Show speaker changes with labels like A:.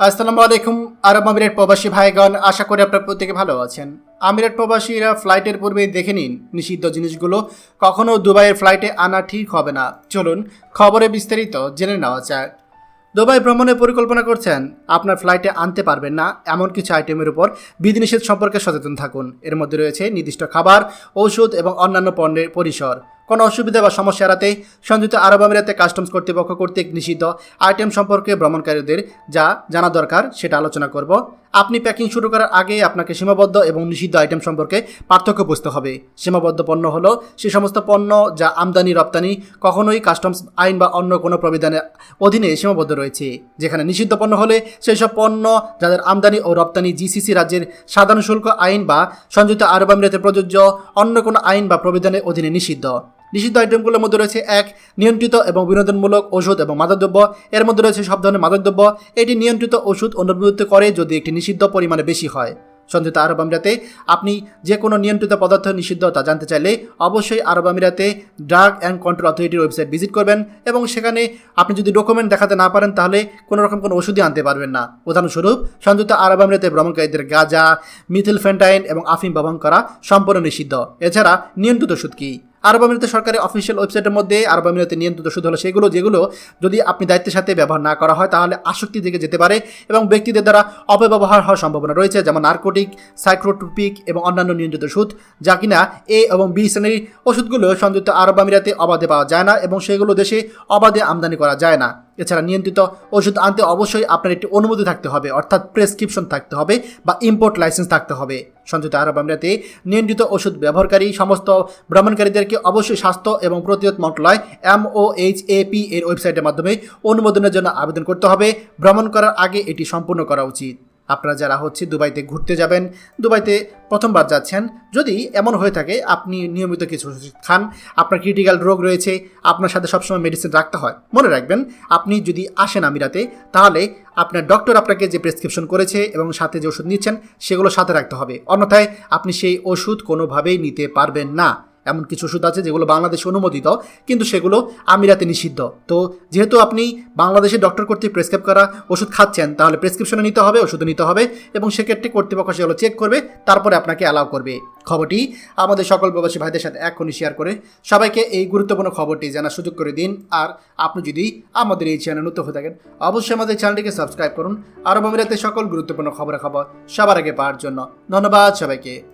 A: আসসালামু আলাইকুম, আরব আমিরের প্রবাসী ভাইগণ, আশা করি আপনার প্রত্যেকে ভালো আছেন। আমিরের প্রবাসীরা ফ্লাইটের পূর্বে দেখে নিন নিষিদ্ধ জিনিসগুলো। কখনো দুবাইয়ের ফ্লাইটে আনা ঠিক হবে না। চলুন খবরে বিস্তারিত জেনে নেওয়া যাক। দুবাই ভ্রমণের পরিকল্পনা করছেন, আপনার ফ্লাইটে আনতে পারবেন না, এমন কিছু আইটেমের উপর বিধিনিষেধ সম্পর্কে সচেতন থাকুন। এর মধ্যে রয়েছে নির্দিষ্ট খাবার, ঔষধ এবং অন্যান্য পণ্যের পরিসর। কোনো অসুবিধা বা সমস্যা এড়াতে সংযুক্ত আরব আমিরাতে কাস্টমস কর্তৃপক্ষ কর্তৃক নিষিদ্ধ আইটেম সম্পর্কে ভ্রমণকারীদের যা জানা দরকার সেটা আলোচনা করব। আপনি প্যাকিং শুরু করার আগে আপনাকে সীমাবদ্ধ এবং নিষিদ্ধ আইটেম সম্পর্কে পার্থক্য বুঝতে হবে। সীমাবদ্ধ পণ্য হলো সে সমস্ত পণ্য যা আমদানি, রপ্তানি, কখনোই কাস্টমস আইন বা অন্য কোনো প্রবিধানের অধীনে সীমাবদ্ধ রয়েছে। যেখানে নিষিদ্ধ পণ্য হলে সেই সব পণ্য যাদের আমদানি ও রপ্তানি জিসিসি রাজ্যের সাধারণ শুল্ক আইন বা সংযুক্ত আরব আমিরাতে প্রযোজ্য অন্য কোনো আইন বা প্রবিধানের অধীনে নিষিদ্ধ। নিষিদ্ধ আইটেমগুলোর মধ্যে রয়েছে এক, নিয়ন্ত্রিত এবং বিনোদনমূলক ওষুধ এবং মাদকদ্রব্য। এর মধ্যে রয়েছে সব ধরনের মাদকদ্রব্য। এটি নিয়ন্ত্রিত ওষুধ অনুভূত করে যদি একটি নিষিদ্ধ পরিমাণে বেশি হয়। সংযুক্ত আরব আমিরাতে আপনি যে কোনো নিয়ন্ত্রিত পদার্থ নিষিদ্ধ তা জানতে চাইলে অবশ্যই আরব আমিরাতে ড্রাগ অ্যান্ড কন্ট্রোল অথরিটির ওয়েবসাইট ভিজিট করবেন এবং সেখানে আপনি যদি ডকুমেন্ট দেখাতে না পারেন তাহলে কোনো রকম কোনো ওষুধই আনতে পারবেন না। উদাহরণস্বরূপ সংযুক্ত আরব আমিরাতে ভ্রমণকারীদের গাঁজা মিথিল ফেন্টাইন এবং আফিম ব্যবহার করা সম্পূর্ণ নিষিদ্ধ। এছাড়া নিয়ন্ত্রিত ওষুধ কী? আরব আমিরাতের সরকারের অফিসিয়াল ওয়েবসাইটের মধ্যে আরব আমিরাতে নিয়ন্ত্রিত ওষুধ হলো সেগুলো, যেগুলো যদি আপনি দায়িত্বের সাথে ব্যবহার না করা হয়, তাহলে আসক্তি থেকে যেতে পারে এবং ব্যক্তিদের দ্বারা অপব্যবহার হওয়ার সম্ভাবনা রয়েছে, যেমন নার্কোটিক সাইক্রোটোপিক এবং অন্যান্য নিয়ন্ত্রিত ওষুধ, যা কিনা এ এবং বি শ্রেণির ওষুধগুলো সংযুক্ত আরব আমিরাতে অবাধে পাওয়া যায় না এবং সেগুলো দেশে অবাধে আমদানি করা যায় না। এছাড়া নিয়ন্ত্রিত ওষুধ আনতে অবশ্যই আপনার একটি অনুমতি থাকতে হবে, অর্থাৎ প্রেসক্রিপশন থাকতে হবে বা ইম্পোর্ট লাইসেন্স থাকতে হবে। সংযুক্ত আরব আমরাতে নিয়ন্ত্রিত ওষুধ ব্যবহারকারী সমস্ত ভ্রমণকারীদেরকে অবশ্যই স্বাস্থ্য এবং প্রতিরোধ মন্ত্রণালয় M O H A P এর ওয়েবসাইটের মাধ্যমে অনুমোদনের জন্য আবেদন করতে হবে। ভ্রমণ করার আগে এটি সম্পূর্ণ করা উচিত। আপনারা যারা হচ্ছে দুবাইতে ঘুরতে যাবেন, দুবাইতে প্রথমবার যাচ্ছেন, যদি এমন হয়ে থাকে, আপনি নিয়মিত কিছু খান, আপনার ক্রিটিক্যাল রোগ রয়েছে, আপনার সাথে সবসময় মেডিসিন রাখতে হয়, মনে রাখবেন, আপনি যদি আসেন আমিরাতে, তাহলে আপনার ডক্টর আপনাকে যে প্রেসক্রিপশন করেছে এবং সাথে যে ওষুধ নিচ্ছেন, সেগুলো সাথে রাখতে হবে। অন্যথায় আপনি সেই ওষুধ কোনোভাবেই নিতে পারবেন না। এমন কিছু ওষুধ আছে যেগুলো বাংলাদেশে অনুমোদিত, কিন্তু সেগুলো আমিরাতে নিষিদ্ধ। তো যেহেতু আপনি বাংলাদেশের ডক্টর কর্তৃক প্রেসক্রাইব করা ওষুধ খাচ্ছেন, তাহলে প্রেসক্রিপশনে নিতে হবে, ওষুধও নিতে হবে এবং সেক্ষেত্রে কর্তৃপক্ষ সেগুলো চেক করবে, তারপরে আপনাকে অ্যালাউ করবে। খবরটি আমাদের সকল প্রবাসী ভাইদের সাথে এখনই শেয়ার করে। সবাইকে এই গুরুত্বপূর্ণ খবরটি জানার সুযোগ করে দিন। আর আপনি যদি আমাদের এই চ্যানেল নতুন হয়ে থাকেন, অবশ্যই আমাদের চ্যানেলটিকে সাবস্ক্রাইব করুন। আরব আমিরাতে সকল গুরুত্বপূর্ণ খবরের খবর সবার আগে পাওয়ার জন্য। ধন্যবাদ সবাইকে।